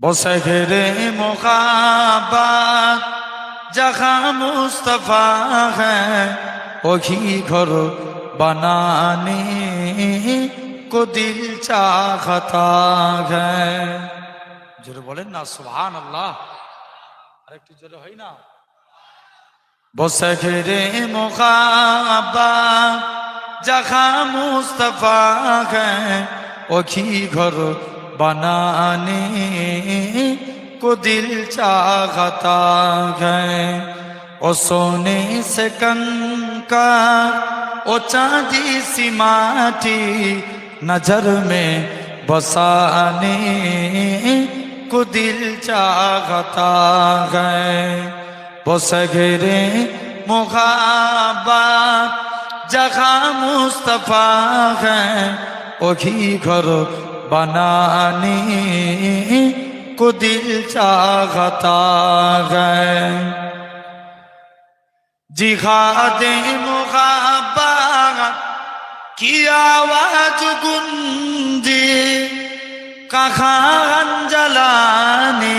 বসে ঘেরে মোকাবাত जहाँ मुस्तफा है वही घर बनाने को दिल चाहता है জোরে বলেন না সুবহান আল্লাহ আরেকটু জোরে হয় না বসে ঘেরে মোকাবা जहाँ मुस्तफा है वही घर بنانے کو دل چاہتا ہے۔ او سونے سے کا او چاندی سی ماٹی نظر میں بسانے کو دل چاہتا ہے۔ بس گرے مغابا جگہ مصطفیٰ ہے وہی گھر बनाने को दिल चाहता है जिहाद मुखाबात की आवाज गुंजे कहाँ जलाने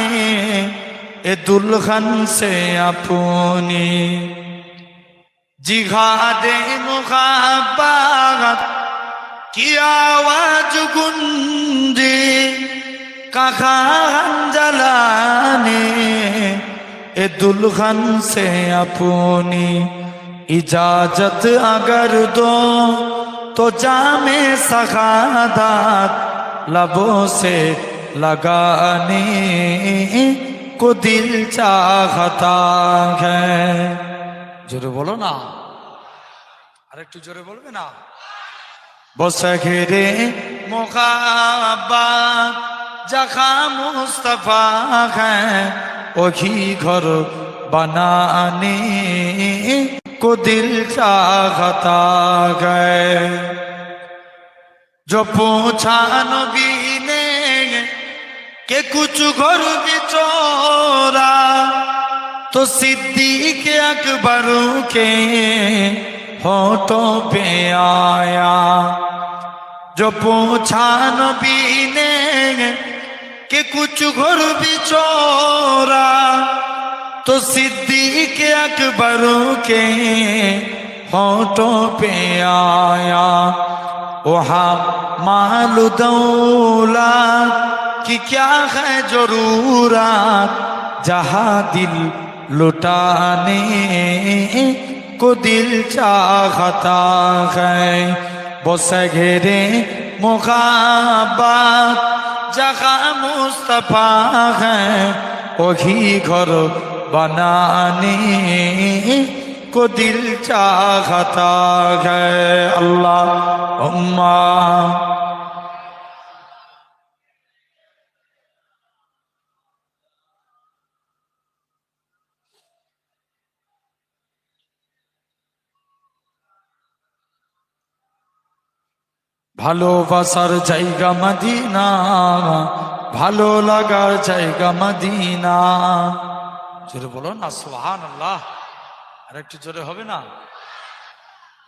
ए दुल्हन से अपनी जिहाद मुखाबात की आवाज गुंजे कहाँ जलाने ए दुल्हन से अपनी इजाजत अगर दो तो जामे सखादात लबों से लगाने को दिल चाहता है জোরে বলো না আরেকটু জোরে বলবে না বসে ঘেরে মোকাবাত जखा मुस्तफा है वही घर बनाने को दिल चाहता है जो पूछा नबी ने कि कुछ घर बिचोरा तो सिद्दीक अकबर के ہونٹوں پہ آیا۔ جو پوچھا نبی نے کہ کچھ گھر بھی چورا تو صدیق اکبر کے ہونٹوں پہ آیا۔ وہاں مال دولا کی کیا ہے ضرورات جہاں دل لٹانے को दिल चाहता है वो सगेरे मुखाबात जहा मुस्तफा है वही घर बनाने को दिल चाहता है अल्लाह उम्मा ভালোবাসার জায়গা মদিনা, ভালো লাগার জায়গা মদিনা। জোরে বলো না সোহান আল্লাহ আর একটু জোরে হবে না?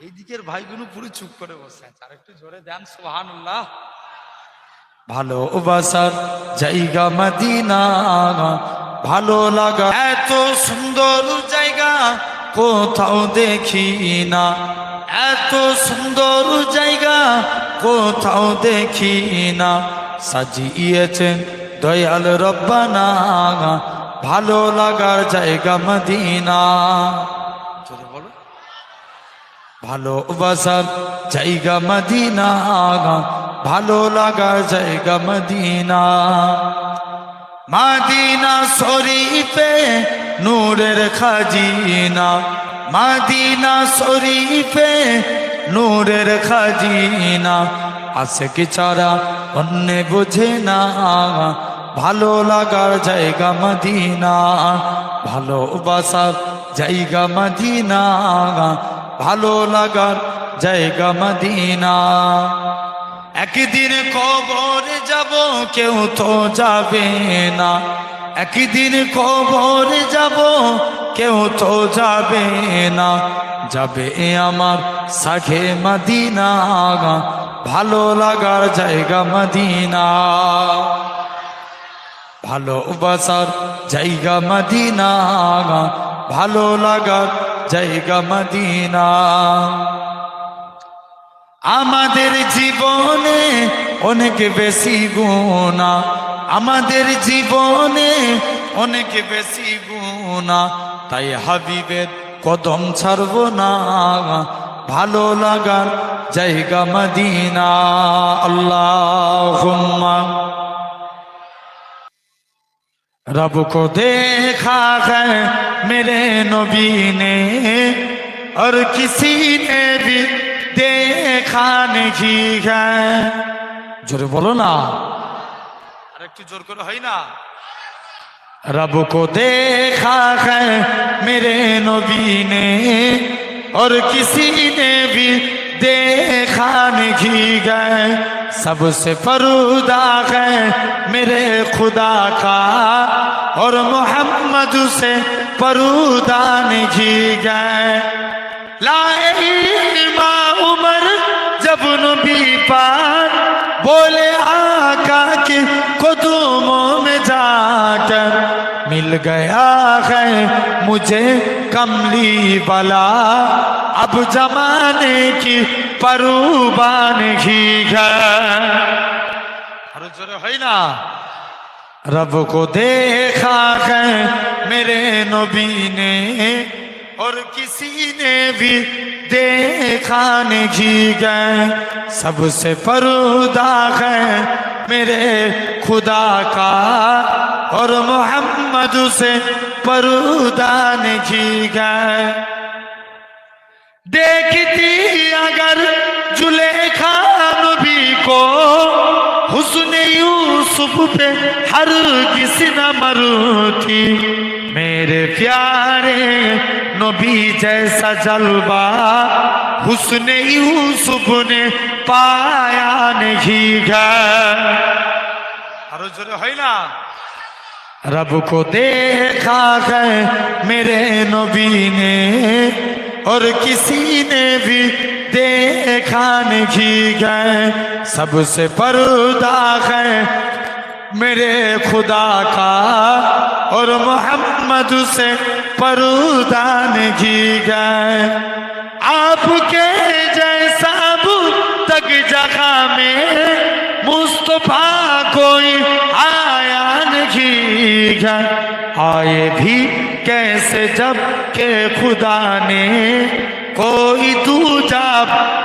এই দিকের ভাইগুলো পুরো চুপ করে বসে আছে। আর একটু জোরে দেন সোহান আল্লাহ ভালোবাসার জায়গা মদিনা, ভালো লাগা এত সুন্দর জায়গা কোথাও দেখি না। এত সুন্দর জায়গা কোথাও দেখি না। সাজিয়েছেন দয়াল রব্বানা। ভালো লাগার জায়গা মদিনা। বলো। ভালোবাসার জায়গা মদিনা। ভালো লাগার জায়গা মদিনা। মাদিনা শরীফে নূরের খাজিনা। মাদিনা শরীফে নূরের খাজিনা, আছে কি চারা অন্য বোঝে না। ভালো লাগার জায়গা মদিনা ভালোবাসার জায়গা মদিনা, ভালো লাগার জায়গা মদিনা। একদিন কবর যাব, কেউ তো যাবে না। একদিন কবর যাব কেউ তো যাবে না, যাবে আমার সাখে মদিনা ভালো লাগার জায়গা মদিনা। ভালোবাসার জায়গা মদিনা ভালো লাগার জায়গা মদিনা। আমাদের জীবনে অনেক বেশি গুণা। আমাদের জীবনে অনেক বেশি গুণা তাই হাবিবের কদম ছাড়ব না ভালো লাগার জায়গা মদিনা আল্লাহ रब को देखा है मेरे नबी ने और किसी ने भी देखा नहीं है জোরে বলো না আর একটু জোর করে হয় না رب کو دیکھا ہے میرے نبی نے اور کسی نے بھی دیکھا نہیں گئے سب سے فرودا ہے میرے خدا کا اور محمد سے فرودا نہیں گئے لائے ماں عمر جب نبی پار بولے آقا کے قدوم گیا ہے مجھے کملی بلا اب زمانے کی پروبان ہی گھر نا۔ رب کو دیکھا ہے میرے نبی نے اور کسی نے بھی دیکھا نہیں گئے سب سے پرودہ ہے میرے خدا کا اور محمد سے پرودان جی گئے۔ دیکھتی اگر کھان بھی کو حسن یوسف پہ ہر کسی نہ مرتی۔ میرے پیارے نبی جیسا جلبہ حسن یوسف نے پایا نہیں گیا ہوئی نا۔ رب کو دیکھا گئے میرے نبی نے اور کسی نے بھی دیکھا نہیں گئے سب سے پردہ گئے میرے خدا کا اور محمد سے پردہ نہیں گئے آپ کے جائے جگہ میں مصطفیٰ کوئی آیا نہیں ہے آئے بھی کیسے جبکہ خدا نے کوئی دوجا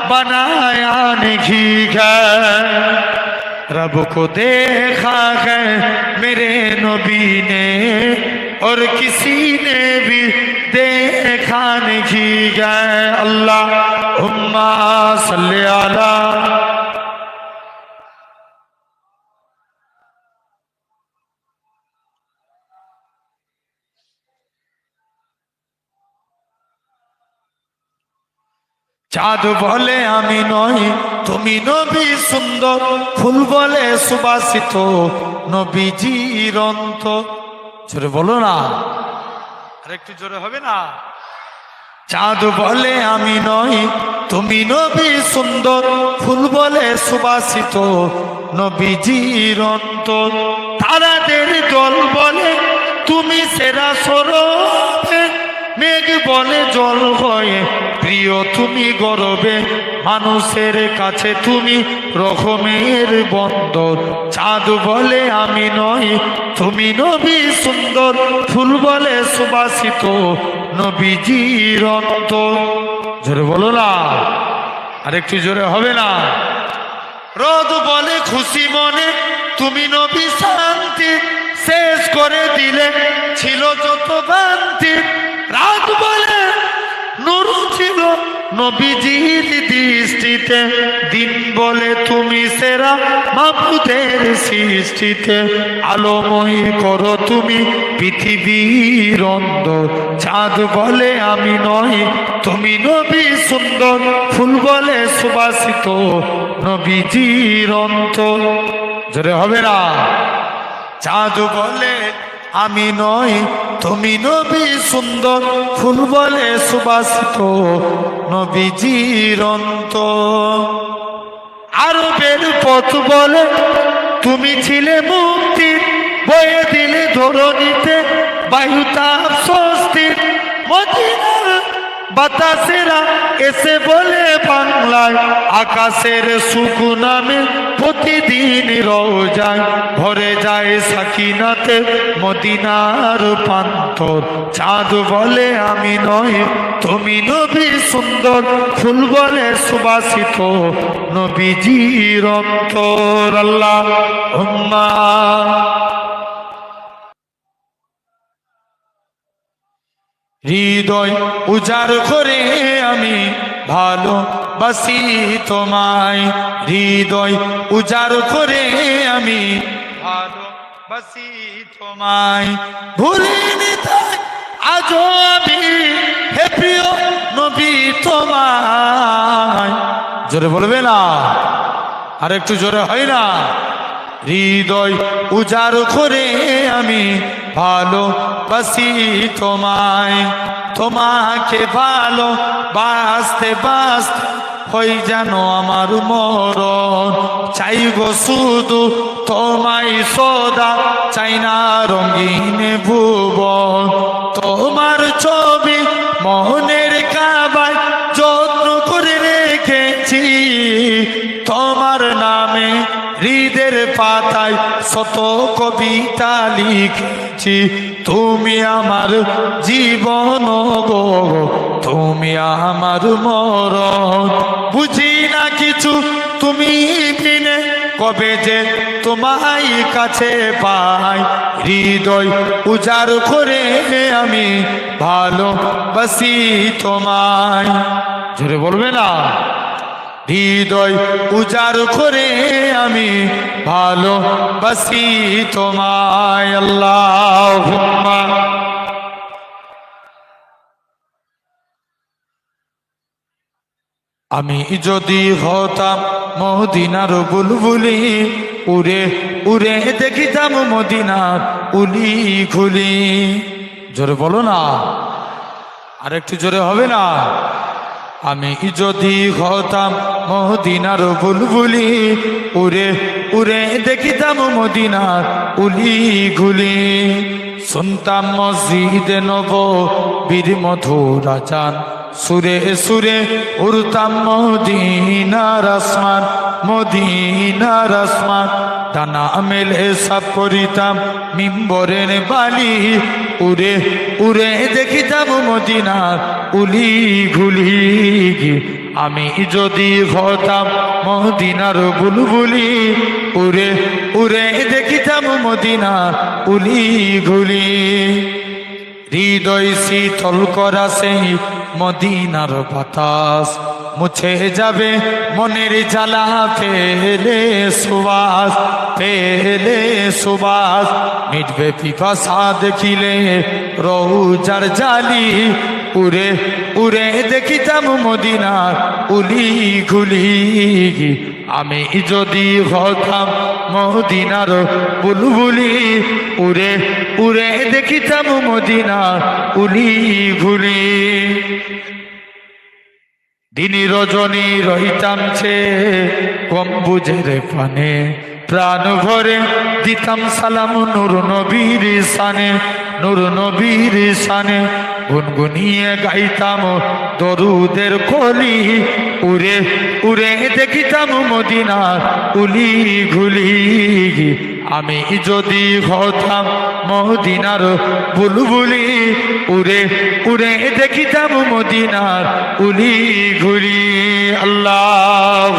بنایا نہیں ہے رب کو دیکھا ہے میرے نبی نے اور کسی نے بھی भी देखा नहीं गए अल्लाह उम्मा सल्ले अला চাঁদ বলে আমি নই তুমি নবী সুন্দর ফুল বলে সুবাসিত নবী চিরন্ত জোরে বলো না আর একটু জোরে হবে না? চাঁদ বলে আমি নই, তুমি নবী সুন্দর, ফুল বলে সুবাসিত নবী অন্তর। তারাদের জল বলে, তুমি সেরা সরবে মেঘ বলে জল হয়ে প্রিয়, তুমি গরবে, মানুষের কাছে তুমি রকমের বন্দর। চাঁদ বলে আমি নই, তুমি নবী সুন্দর, ফুল বলে সুবাসিত নবীজির অন্ত জোরে বলো না, আরেকটু জোরে হবে না। রোদ বলে খুশি মনে, তুমি নবী শান্তি শেষ করে দিলে। ছিল যত বান্তি রাত বলে নুরু ছিল নবীজির দৃষ্টিতে, দিন বলে তুমি সেরা মাবুদের সৃষ্টিতে। আলোময়ী করো তুমি পৃথিবীর অন্ধ চাঁদ বলে আমি নই তুমি নবী সুন্দর। ফুল বলে সুবাসিত নবীজির অন্ত জোরে হবে না? চাঁদ বলে আমি নই তুমি নবী সুন্দর, ফুল বলে সুবাসিত নবীজির অন্ত আরবের পথ বলে, তুমি ছিলে মুক্তির, বয়ে দিলে ধরণীতে বায়ুতা স্বস্তির। মদিনার বাতাসেরা এসে বলে বাংলায়, আকাশের সুকুনামে প্রতিদিন রোজায়। ভরে যায় সাকিনাতে মদিনার পান্তর চাঁদ বলে আমি নই, তুমি নবী সুন্দর। ফুল বলে সুবাসিত নবীজির অন্তর, আল্লাহ উম্মা হৃদয় উজাড় করে আমি ভালো বাসি তোমায়। হৃদয় উজাড় করে আমি ভালো বাসি তোমায়। ভুলিনি তাই আজও আমি হে প্রিয় নবী তোমায়। জোরে বলবে না? আর একটু জোরে হয় না? হৃদয় উজাড় করে আমি ভালো বাসি তোমায়। তোমাকে ভালো বাসতে বাসতে হই যেন আমার মরণ। চাইব শুধু তোমায় সদা, চাই না রঙিন ভুবন। তোমার ছবি শত কবিতা লিখেছি, তুমি আমার জীবন গো, তুমি আমার মরণ। বুঝি না কিছু তুমি বিনে, কবে যে তোমায় কাছে পাই। হৃদয় উজাড় করে আমি ভালো বাসি তোমায়। জোরে বলবে না? হৃদয় উজাড় করে আমি ভালো বাসি তোমায়। আল্লাহ আমি যদি হতাম মদিনার বুলবুলি, উড়ে উড়ে দেখিতাম মদিনার উলি খুলি জোরে বলো না। আর একটু জোরে হবে না? আমি যদি হতাম মদিনার বুলবুলি, উড়ে উড়ে দেখিতাম মদিনার উলি ঘুলি শুনতাম মসজিদে নব বীর মধুর আচান সুরে সুরে উড়তাম মদিনার আসমান মদিনার আসমান। দানা মেলে সব করিতাম মিম্বরের বালি, উড়ে উড়ে দেখিতাম মদিনার উলি ঘুলি আমি যদি হতাম মদিনার বুলবুলি উরে উরে দেখিতাম মদিনা উলি ভুলি। হৃদয় শীতল করা সেই মদিনার বাতাস, মুছে যাবে মনের জ্বালা পেলে সুবাস পেলে সুবাস। মিটবে পিপাসা দেখিলে রৌজার জালি উড়ে উড়ে দেখিতাম মদিনার উলি ঘুলি। আমি যদি হতাম মদিনার বুলবুলি, উড়ে উড়ে দেখিতাম মদিনার উলি ঘুলি। দিনী রজনী রহিতাম ছে, গম্বুজের পানে প্রাণ ভরে দিতাম সালাম নুর নবীর সানে নুর নবীর সানে গুনগুনিয়ে গাইতাম দরুদের কলি। উড়ে উড়ে দেখিতাম মদিনার উলি ঘুলি। আমি যদি হতাম মদিনার বুলবুলি, উড়ে উড়ে দেখিতাম মদিনার উলি ঘুরি আল্লাহ